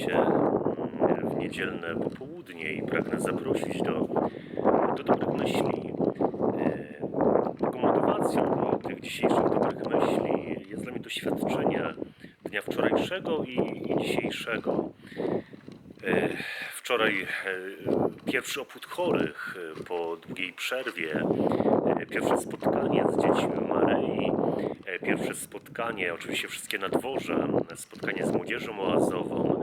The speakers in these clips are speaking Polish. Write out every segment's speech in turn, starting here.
Się mm, w niedzielne popołudnie i pragnę zaprosić do, do dobrych myśli. E, taką motywacją do tych dzisiejszych dobrych myśli jest dla mnie doświadczenie dnia wczorajszego i, i dzisiejszego. E, wczoraj e, pierwszy obchód chorych po długiej przerwie, pierwsze spotkanie z dziećmi Maryi, pierwsze spotkanie, oczywiście wszystkie na dworze, spotkanie z młodzieżą oazową,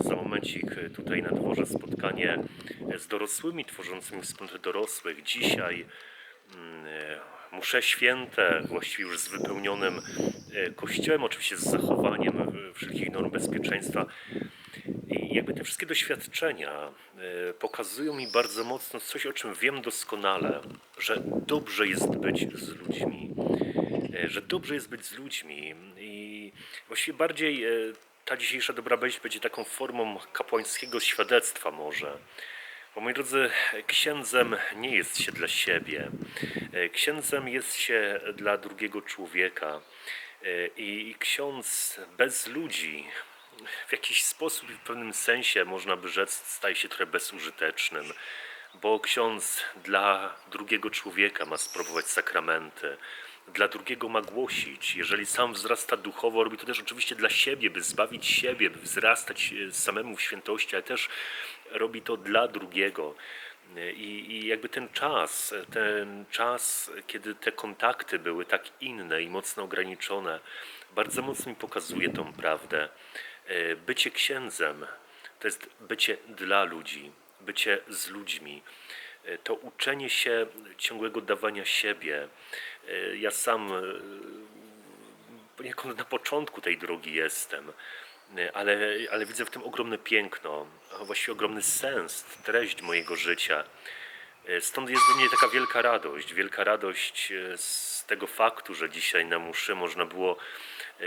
za momencik e, tutaj na dworze spotkanie e, z dorosłymi tworzącymi wspólnotę dorosłych. Dzisiaj mm, e, msze święte, właściwie już z wypełnionym e, kościołem, oczywiście z zachowaniem e, wszelkich norm bezpieczeństwa. I jakby te wszystkie doświadczenia e, pokazują mi bardzo mocno coś, o czym wiem doskonale, że dobrze jest być z ludźmi, e, że dobrze jest być z ludźmi i właściwie bardziej e, ta dzisiejsza dobra myśl będzie taką formą kapłańskiego świadectwa może. Bo moi drodzy, księdzem nie jest się dla siebie. Księdzem jest się dla drugiego człowieka. I ksiądz bez ludzi w jakiś sposób i w pewnym sensie można by rzec staje się trochę bezużytecznym. Bo ksiądz dla drugiego człowieka ma sprawować sakramenty, dla drugiego ma głosić. Jeżeli sam wzrasta duchowo, robi to też oczywiście dla siebie, by zbawić siebie, by wzrastać e, samemu w świętości, ale też robi to dla drugiego. I, I jakby ten czas, ten czas, kiedy te kontakty były tak inne i mocno ograniczone, bardzo mocno mi pokazuje tą prawdę. E, Bycie księdzem to jest bycie dla ludzi, bycie z ludźmi. E, To uczenie się ciągłego dawania siebie. E, Ja sam e, poniekąd na początku tej drogi jestem, e, ale, ale widzę w tym ogromne piękno, a właściwie ogromny sens, treść mojego życia. E, Stąd jest we mnie taka wielka radość, wielka radość e, z tego faktu, że dzisiaj na mszy można było e,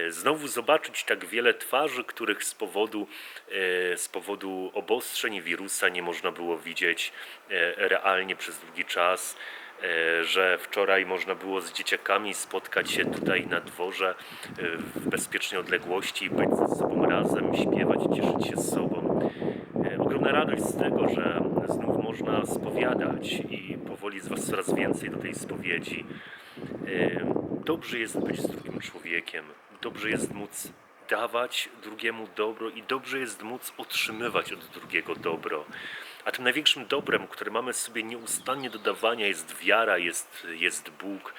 znowu zobaczyć tak wiele twarzy, których z powodu, e, z powodu obostrzeń wirusa nie można było widzieć e, realnie przez długi czas e, że wczoraj można było z dzieciakami spotkać się tutaj na dworze e, w bezpiecznej odległości, być ze sobą razem, śpiewać, cieszyć się z sobą. E, Ogromna radość z tego, że znów można spowiadać i powoli z Was coraz więcej do tej spowiedzi. E, Dobrze jest być z drugim człowiekiem, dobrze jest móc dawać drugiemu dobro i dobrze jest móc otrzymywać od drugiego dobro. A tym największym dobrem, które mamy sobie nieustannie do dawania jest wiara, jest, jest Bóg,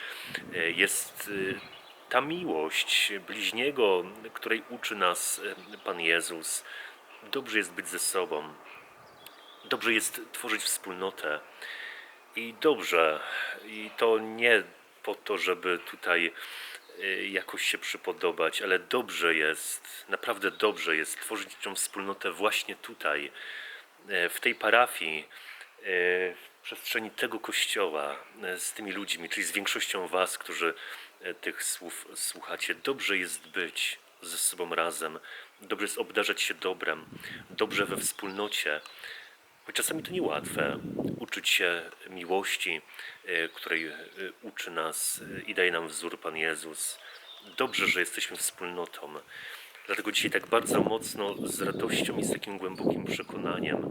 e, jest e, ta miłość bliźniego, której uczy nas e, Pan Jezus. Dobrze jest być ze sobą. Dobrze jest tworzyć wspólnotę. I dobrze, i to nie po to, żeby tutaj jakoś się przypodobać, ale dobrze jest, naprawdę dobrze jest tworzyć tą wspólnotę właśnie tutaj, e, w tej parafii, e, w przestrzeni tego kościoła, z tymi ludźmi, czyli z większością Was, którzy tych słów słuchacie. Dobrze jest być ze sobą razem, dobrze jest obdarzać się dobrem, dobrze we wspólnocie. Choć czasami to niełatwe uczyć się miłości, e, której e, uczy nas e, i daje nam wzór Pan Jezus. Dobrze, że jesteśmy wspólnotą. Dlatego dzisiaj tak bardzo mocno, z radością i z takim głębokim przekonaniem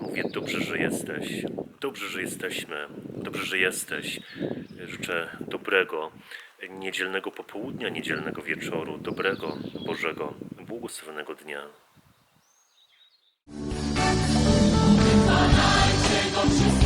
mówię: Dobrze, że jesteś, dobrze, że jesteśmy, dobrze, że jesteś. Życzę dobrego niedzielnego popołudnia, niedzielnego wieczoru, dobrego, Bożego, błogosławionego dnia. Tego wszystkiego